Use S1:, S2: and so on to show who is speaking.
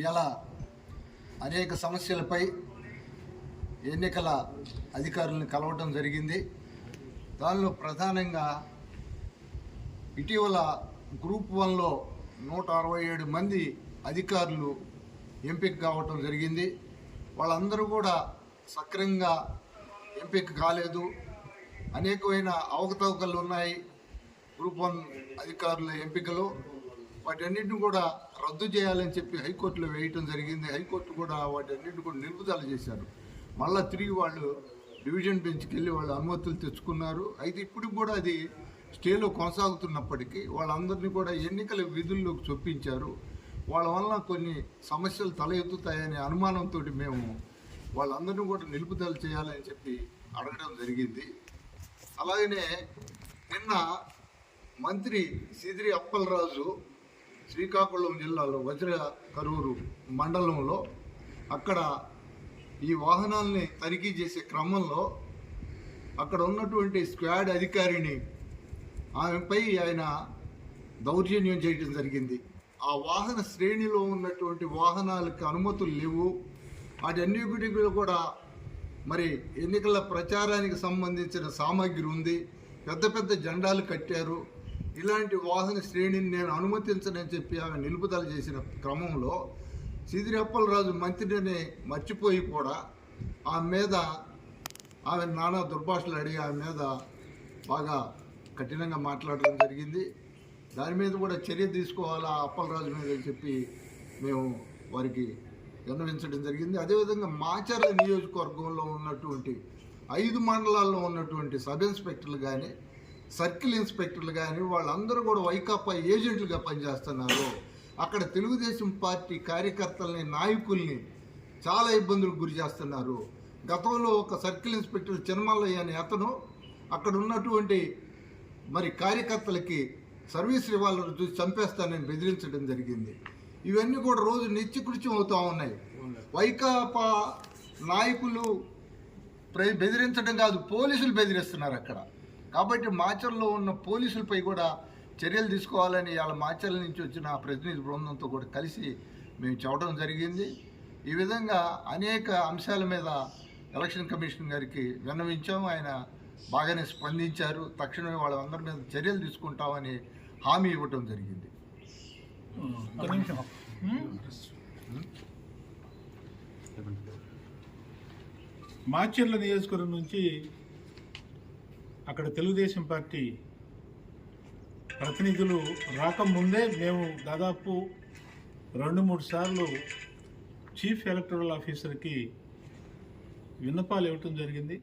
S1: ఇలా అనేక సమస్యలపై ఎన్నికల అధికారులను కలవటం జరిగింది. దానిలో ప్రధానంగా ఇటీవల గ్రూప్ వన్లో నూట అరవై ఏడు మంది అధికారులు ఎంపిక కావటం జరిగింది. వాళ్ళందరూ కూడా సక్రమంగా ఎంపిక కాలేదు. అనేకమైన అవకతవకలు ఉన్నాయి గ్రూప్ వన్ అధికారుల ఎంపికలు. వాటన్నిటిని కూడా రద్దు చేయాలని చెప్పి హైకోర్టులో వేయటం జరిగింది. హైకోర్టు కూడా వాటన్నిటిని కూడా నిలుపుదల చేశారు. మళ్ళీ తిరిగి వాళ్ళు డివిజన్ బెంచ్కి వెళ్ళి వాళ్ళు అనుమతులు తెచ్చుకున్నారు. అయితే ఇప్పుడు కూడా అది స్టేలో కొనసాగుతున్నప్పటికీ వాళ్ళందరినీ కూడా ఎన్నికల విధుల్లోకి చొప్పించారు. వాళ్ళ వలన కొన్ని సమస్యలు తల ఎత్తుతాయనే అనుమానంతో మేము వాళ్ళందరినీ కూడా నిలుపుదల చేయాలని చెప్పి అడగడం జరిగింది. అలాగనే నిన్న మంత్రి సిదిరి అప్పలరాజు శ్రీకాకుళం జిల్లాలో వజ్ర కరూరు మండలంలో అక్కడ ఈ వాహనాల్ని తనిఖీ చేసే క్రమంలో అక్కడ ఉన్నటువంటి స్క్వాడ్ అధికారిని ఆమెపై ఆయన దౌర్జన్యం చేయడం జరిగింది. ఆ వాహన శ్రేణిలో ఉన్నటువంటి వాహనాలకు అనుమతులు లేవు. వాటన్నిటిలో కూడా మరి ఎన్నికల ప్రచారానికి సంబంధించిన సామాగ్రి ఉంది. పెద్ద పెద్ద జెండాలు కట్టారు. ఇలాంటి వాసన శ్రేణిని నేను అనుమతించనని చెప్పి ఆమె నిలుపుదల చేసిన క్రమంలో సిదిరప్పలరాజు మంత్రిని మర్చిపోయి కూడా ఆమె మీద ఆమె నానా దుర్భాషలు అడిగి ఆమె మీద బాగా కఠినంగా మాట్లాడడం జరిగింది. దాని మీద కూడా చర్య తీసుకోవాలా అప్పలరాజు మీద అని చెప్పి మేము వారికి విన్నవించడం జరిగింది. అదేవిధంగా మాచర్ల నియోజకవర్గంలో ఉన్నటువంటి ఐదు మండలాల్లో ఉన్నటువంటి సబ్ ఇన్స్పెక్టర్లు కానీ సర్కిల్ ఇన్స్పెక్టర్లు కానీ వాళ్ళందరూ కూడా వైకాపా ఏజెంట్లుగా పనిచేస్తున్నారు. అక్కడ తెలుగుదేశం పార్టీ కార్యకర్తల్ని నాయకుల్ని చాలా ఇబ్బందులకు గురి చేస్తున్నారు. గతంలో ఒక సర్కిల్ ఇన్స్పెక్టర్ చిన్నమల్లయ్య అనే అతను అక్కడ ఉన్నటువంటి మరి కార్యకర్తలకి సర్వీస్ రివాల్వర్ చూసి చంపేస్తానని బెదిరించడం జరిగింది. ఇవన్నీ కూడా రోజు నిత్యకృత్యం అవుతూ ఉన్నాయి. వైకాపా నాయకులు ప్ర- బెదిరించడం కాదు పోలీసులు బెదిరిస్తున్నారు అక్కడ. కాబట్టి మాచర్లో ఉన్న పోలీసులపై కూడా చర్యలు తీసుకోవాలని వాళ్ళ మాచర్ల నుంచి వచ్చిన ప్రతినిధి బృందంతో కూడా కలిసి మేము చెప్పడం జరిగింది. ఈ విధంగా అనేక అంశాల మీద ఎలక్షన్ కమిషన్ గారికి విన్నవించాం. ఆయన బాగానే స్పందించారు. తక్షణమే వాళ్ళందరి మీద చర్యలు తీసుకుంటామని హామీ ఇవ్వటం జరిగింది.
S2: ఒక నిమిషం. మాచర్ల నియోజకవర్గం నుంచి అక్కడ తెలుగుదేశం పార్టీ ప్రతినిధులు రాకముందే మేము దాదాపు రెండు మూడు సార్లు చీఫ్ ఎలక్టరల్ ఆఫీసర్కి విన్నపాలు ఇవ్వటం జరిగింది.